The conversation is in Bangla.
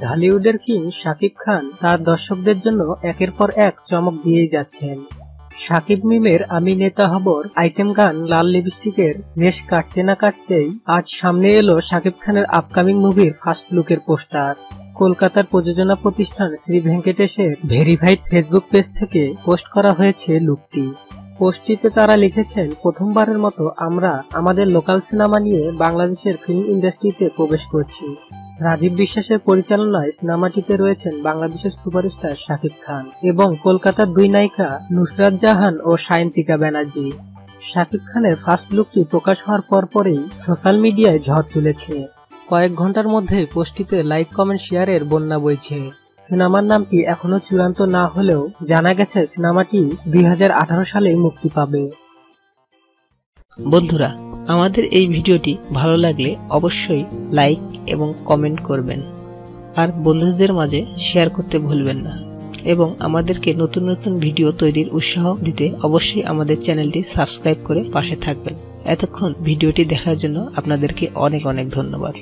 ঢালিউডের কিং শাকিব খান তার দর্শকদের জন্য একের পর এক চমক দিয়েই যাচ্ছেন? সাকিব মিমের আমি নেতা হবর আইটেম গান লাল লিপস্টিকের রেশ কাটতে না কাটতেই আজ সামনে এলো শাকিব খানের আপকামিং মুভির ফার্স্ট লুকের পোস্টার। কলকাতার প্রযোজনা প্রতিষ্ঠান শ্রী ভেঙ্কটেশের ভেরিফাইড ফেসবুক পেজ থেকে পোস্ট করা হয়েছে লুকটি। পোস্টটিতে তারা লিখেছেন, প্রথমবারের মতো আমরা আমাদের লোকাল সিনেমা নিয়ে বাংলাদেশের ফিল্ম ইন্ডাস্ট্রিতে প্রবেশ করছি। রাজীব বিশ্বাসের পরিচালনায় সিনেমাটিতে রয়েছেন বাংলাদেশের সুপারস্টার শাকিব খান এবং কলকাতার দুই নায়িকা নুসরাত জাহান ও সায়ন্তিকা ব্যানার্জি। শাকিব খানের ফার্স্ট লুকটি প্রকাশ হওয়ার পরপরই সোশ্যাল মিডিয়ায় ঝড় তুলেছে। কয়েক ঘণ্টার মধ্যে পোস্টটিতে লাইক, কমেন্ট, শেয়ারের বন্যা বইছে। সিনেমার নামটি এখনও চূড়ান্ত না হলেও জানা গেছে সিনেমাটি দুই সালেই মুক্তি পাবে। বন্ধুরা আমাদের এই ভিডিওটি ভালো লাগলে অবশ্যই লাইক এবং কমেন্ট করবেন। আর বন্ধুদের মাঝে শেয়ার করতে ভুলবেন না। এবং আমাদেরকে নতুন নতুন ভিডিও তৈরির উৎসাহ দিতে অবশ্যই আমাদের চ্যানেলটি সাবস্ক্রাইব করে পাশে থাকবেন। এতক্ষণ ভিডিওটি দেখার জন্য আপনাদেরকে অনেক অনেক ধন্যবাদ।